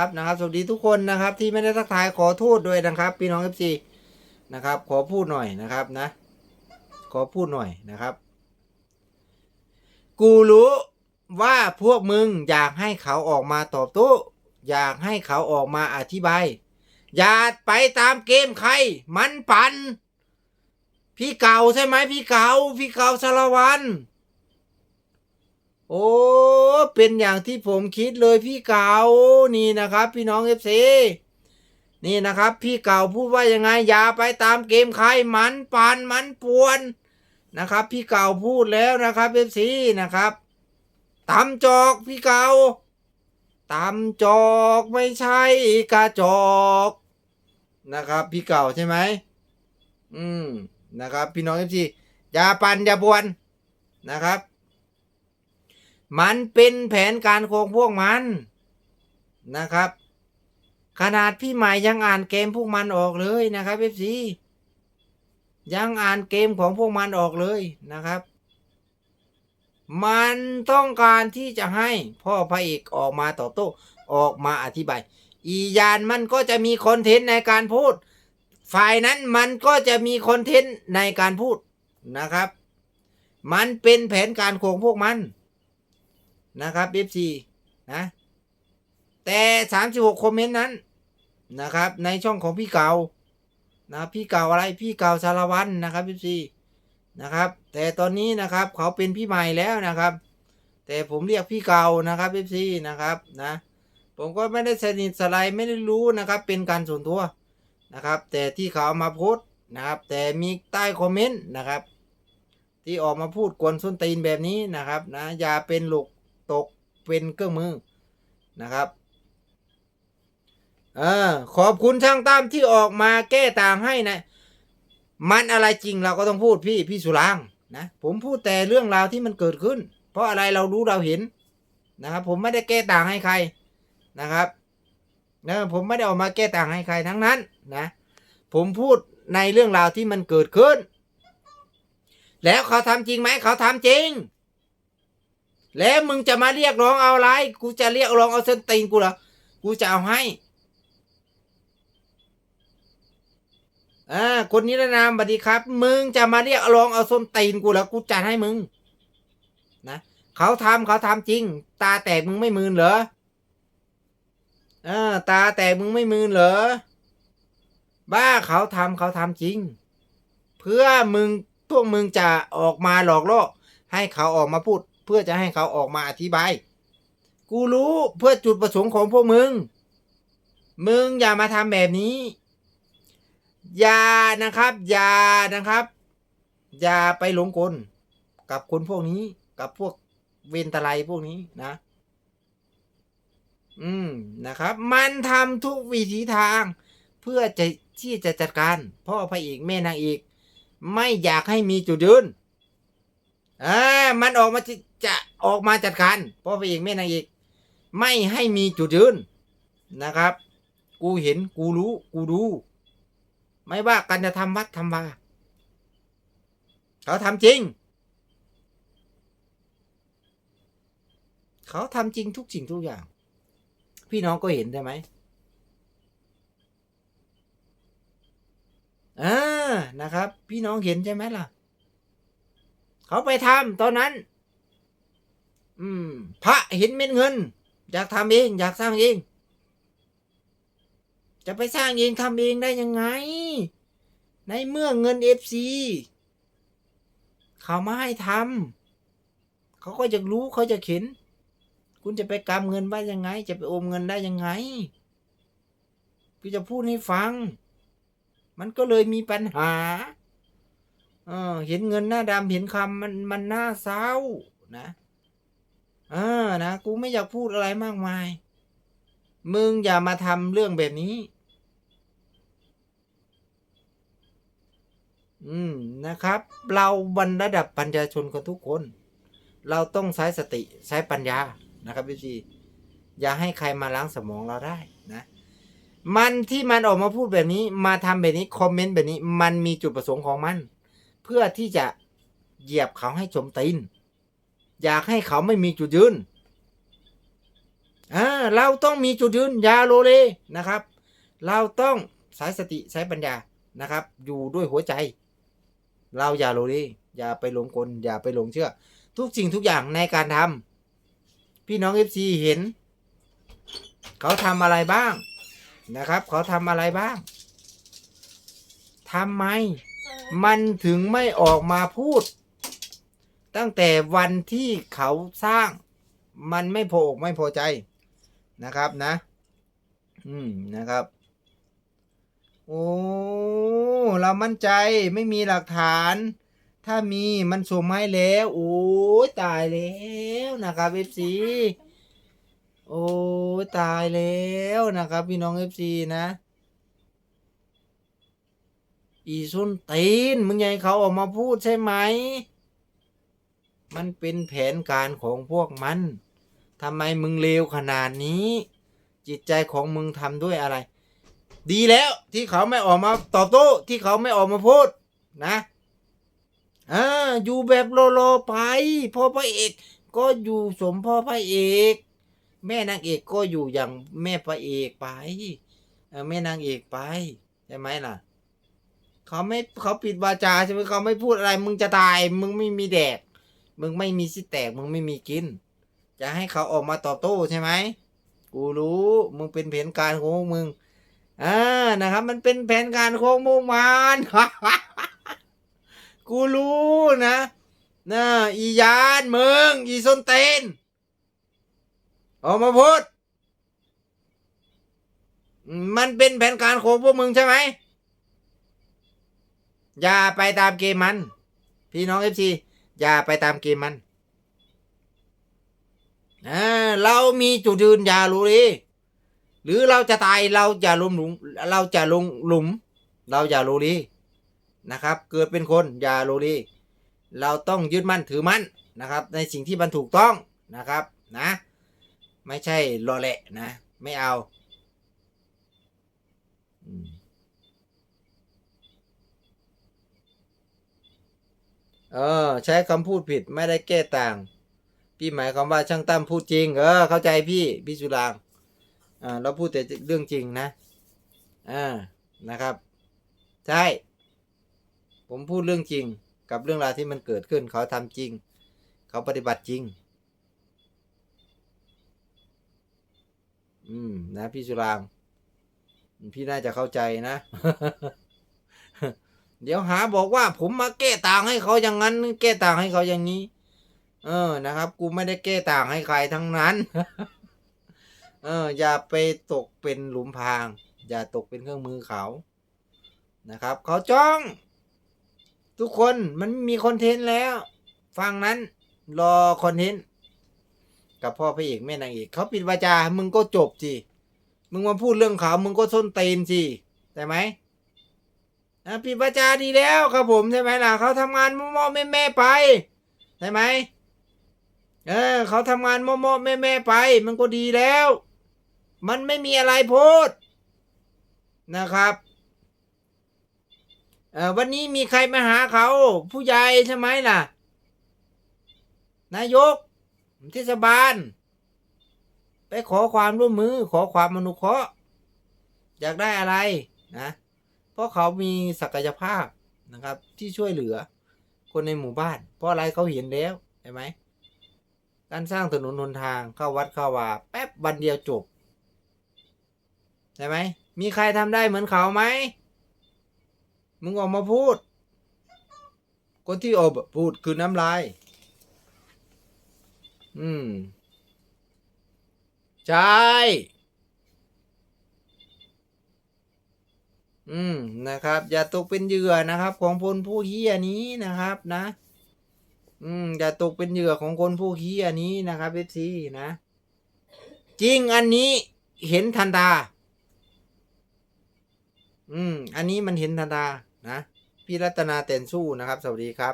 ครับนะครับสวัสดีทุกคนนะครับ ที่ไม่ได้ทักทายขอโทษด้วยนะครับ พี่น้องเอฟซีนะครับ ขอพูดหน่อยนะครับนะ ขอพูดหน่อยนะครับ กูรู้ว่าพวกมึงอยากให้เขาออกมาตอบโต้อยากให้เขาออกมาอธิบาย อย่าไปตามเกมใคร มันปัน พี่เก่าใช่ไหมพี่เก่าพี่เก่าสารวัน โอ้ เป็นอย่างที่ผมคิดเลยพี่เก่านี่นะครับ พี่น้องเอฟซีนี่นะครับ พี่เก่าพูดว่ายังไงอย่าไปตามเกมใครมันปันมันปวนนะครับ พี่เก่าพูดแล้วนะครับเอฟซีนะครับตำจอกพี่เก่าตำจอกไม่ใช่กระจอกนะครับ พี่เก่าใช่ไหมอืมนะครับ พี่น้องเอฟซีอย่าปันอย่าบวนนะครับ มันเป็นแผนการโกงพวกมันนะครับ ขนาดพี่ใหม่ยังอ่านเกมพวกมันออกเลยนะครับเอฟซียังอ่านเกมของพวกมันออกเลยนะครับ มันต้องการที่จะให้พ่อพระเอกออกมาตอบโต้ออกมาอธิบาย อียานมันก็จะมีคอนเทนต์ในการพูด ฝ่ายนั้นมันก็จะมีคอนเทนต์ในการพูดนะครับ มันเป็นแผนการโกงพวกมัน นะครับ FC นะแต่ 36 คอมเมนต์นั้นนะครับในช่องของพี่เก่านะพี่เก่าอะไรพี่เก่าสารวันนะครับ FC นะครับแต่ตอนนี้นะครับเขาเป็นพี่ใหม่แล้วนะครับ แต่ผมเรียกพี่เก่านะครับ FC นะครับนะผมก็ไม่ได้สนิทสลายไม่ได้รู้นะครับเป็นการส่วนตัวนะครับแต่ที่เขาเอามาโพสต์นะครับแต่มีใต้คอมเมนต์นะครับที่ออกมาพูดกวนส้นตีนแบบนี้นะครับนะอย่าเป็นหลก ตกเป็นเครื่องมือนะครับเออขอบคุณช่างตั้มที่ออกมาแก้ต่างให้นะ มันอะไรจริงเราก็ต้องพูดพี่พี่สุรางนะผมพูดแต่เรื่องราวที่มันเกิดขึ้น เพราะอะไรเรารู้เราเห็นนะครับ ผมไม่ได้แก้ต่างให้ใครนะครับนะผมไม่ได้ออกมาแก้ต่างให้ใครทั้งนั้นนะ ผมพูดในเรื่องราวที่มันเกิดขึ้น แล้วเขาทำจริงไหมเขาทำจริง แล้วมึงจะมาเรียกร้องเอาอะไรกูจะเรียกร้องเอาเส้นตีนกูเหรอกูจะเอาให้อ่าคนนี้นามบัดดีครับ มึงจะมาเรียกร้องเอาส้นตีนกูเหรอกูจัดให้มึง นะเขาทำเขาทำจริง ตาแตกมึงไม่มืนเหรออ่าตาแตกมึงไม่มืนเหรอ บ้าเขาทำเขาทำจริง เพื่อมึงพวกมึงจะออกมาหลอกล่อให้เขาออกมาพูด เพื่อจะให้เขาออกมาอธิบาย กูรู้เพื่อจุดประสงค์ของพวกมึง มึงอย่ามาทำแบบนี้ อย่านะครับ อย่านะครับ อย่าไปหลงกลกับคนพวกนี้ กับพวกเวนตะไลพวกนี้นะ อืมนะครับ มันทำทุกวิถีทาง เพื่อจะที่จะจัดการ พ่อพระเอกแม่นางเอกไม่อยากให้มีจุดยืน อ่ามันออกมาจะจะออกมาจัดการเพราะพระเอกแม่นางเอกไม่ให้มีจุดยืนนะครับ กูเห็นกูรู้ กูดู ไม่ว่ากันจะทำวัดทำวาเขาทำจริง เขาทำจริงทุกสิ่งทุกอย่าง พี่น้องก็เห็นใช่ไหมอ่านะครับ พี่น้องเห็นใช่ไหมล่ะ เขาไปทำตอนนั้น อืม พระเห็นเม็ดเงิน อยากทำเองอยากสร้างเอง จะไปสร้างเองทำเองได้ยังไง ในเมื่อเงินเอฟซีเขามาให้ทำเขาก็จะรู้เขาจะเห็น คุณจะไปกำเงินว่ายังไง จะไปโอมเงินได้ยังไงพี่จะพูดให้ฟัง มันก็เลยมีปัญหา เออ เห็นเงินหน้าดำเห็นคำมันมันน่าเศร้านะเออนะกูไม่อยากพูดอะไรมากมาย มึงอย่ามาทำเรื่องแบบนี้ อืมนะครับ เราบรรระดับปัญญาชนกันทุกคน เราต้องใช้สติใช้ปัญญานะครับพี่จีอย่าให้ใครมาล้างสมองเราได้นะ มันที่มันออกมาพูดแบบนี้ มาทำแบบนี้ คอมเมนต์แบบนี้ มันมีจุดประสงค์ของมัน พื่อที่จะเหยียบเขาให้จมตีน อยากให้เขาไม่มีจุดยืนอ่าเราต้องมีจุดยืนอยาโลเลนะครับ เราต้องสายสติสายปัญญานะครับ อยู่ด้วยหัวใจ เราอย่าโลเลอย่าไปหลงกล อย่าไปหลงเชื่อ ทุกสิ่งทุกอย่างในการทำพี่น้องเอฟซีเห็น เขาทำอะไรบ้างนะครับ เขาทำอะไรบ้างทำไม มันถึงไม่ออกมาพูด ตั้งแต่วันที่เขาสร้าง มันไม่พออกไม่พอใจนะครับนะ อืมนะครับ โอ้เรามั่นใจไม่มีหลักฐาน ถ้ามีมันส่งมาให้แล้ว โอ้ยตายแล้วนะครับเอฟซีโอ้ยตายแล้วนะครับ พี่น้องเอฟซีนะ อีซุนตีนมึงยังให้เขาออกมาพูดใช่ไหม มันเป็นแผนการของพวกมันทำไมมึงเลวขนาดนี้ จิตใจของมึงทำด้วยอะไร ดีแล้วที่เขาไม่ออกมาตอบโต้ที่เขาไม่ออกมาพูดนะอ่าอยู่แบบโลโลไปพ่อพระเอกก็อยู่สมพ่อพระเอก แม่นางเอกก็อยู่อย่างแม่พระเอกไปแม่นางเอกไปใช่ไหมล่ะ เขาไม่เขาปิดวาจาใช่ไหมเขาไม่พูดอะไร มึงจะตาย มึงไม่มีแดก มึงไม่มีสิแตก มึงไม่มีกิน จะให้เขาออกมาตอบโต้ใช่ไหมกูรู้ มึงเป็นแผนการของมึงอ่านะครับ มันเป็นแผนการของมุมานกูรู้นะนะอียานมึงอีส้นเตนออกมาพูด มันเป็นแผนการของพวกมึงใช่ไหม อย่าไปตามเกมมัน พี่น้องเอฟซีอย่าไปตามเกมมันอ่าเรามีจุดยืนอย่ารู้ดิหรือเราจะตายเราอย่าลงหลุม เราจะลงหลุม เราอย่าโลลีนะครับ เกิดเป็นคนอย่าโลลีเราต้องยึดมั่นถือมั่นนะครับ ในสิ่งที่มันถูกต้องนะครับนะ ไม่ใช่รอแหละนะ ไม่เอา เออ ใช้คำพูดผิดไม่ได้แก้ต่าง พี่หมายความว่าช่างตั้มพูดจริง เออ เข้าใจพี่พี่สุรางอ่าเราพูดแต่เรื่องจริงนะอ่านะครับ ใช่ ผมพูดเรื่องจริง กับเรื่องราวที่มันเกิดขึ้น เขาทำจริง เขาปฏิบัติจริง อืม นะ พี่สุราง พี่น่าจะเข้าใจนะ เดี๋ยวหาบอกว่าผมมาแก้ต่างให้เขาอย่างนั้น แก้ต่างให้เขาอย่างนี้ เออนะครับ กูไม่ได้แก้ต่างให้ใครทั้งนั้น เออ อย่าไปตกเป็นหลุมพราง อย่าตกเป็นเครื่องมือเขา นะครับ เขาจ้อง ทุกคนมันมีคอนเทนต์แล้วฟังนั้นรอคอนเทนต์กับพ่อพระเอกแม่นางเอกเขาปิดวาจา มึงก็จบสิ มึงมาพูดเรื่องเขา มึงก็ส้นเตนสิใช่ไหม ปิดวาจาดีแล้วครับผมใช่ไหมล่ะเขาทำงานมอๆแม่แม่ไปใช่ไหมเออเขาทำงานมอๆแม่แม่ไป มันก็ดีแล้ว มันไม่มีอะไรพูดนะครับเออวันนี้มีใครมาหาเขา ผู้ใหญ่ใช่ไหมล่ะ นายกเทศบาล ไปขอความร่วมมือขอความอนุเคราะห์อยากได้อะไรนะ เพราะเขามีศักยภาพนะครับ ที่ช่วยเหลือคนในหมู่บ้าน เพราะอะไรเขาเห็นแล้วใช่ไหมการสร้างถนนหนทางเข้าวัดเข้าวาแป๊บวันเดียวจบใช่ไหมมีใครทำได้เหมือนเขาไหมมึงออกมาพูด คนที่ออกมาพูดคือน้ำลาย อืม ใช่ อืมนะครับ อย่าตกเป็นเหยื่อนะครับ ของคนผู้เฮี้ยนี้นะครับนะ อืม อย่าตกเป็นเหยื่อของคนผู้เฮี้ยนี้นะครับเอฟซีนะ จริงอันนี้เห็นทันตา อืม อันนี้มันเห็นทันตานะ พี่รัตนาเต็นสู้นะครับ สวัสดีครับ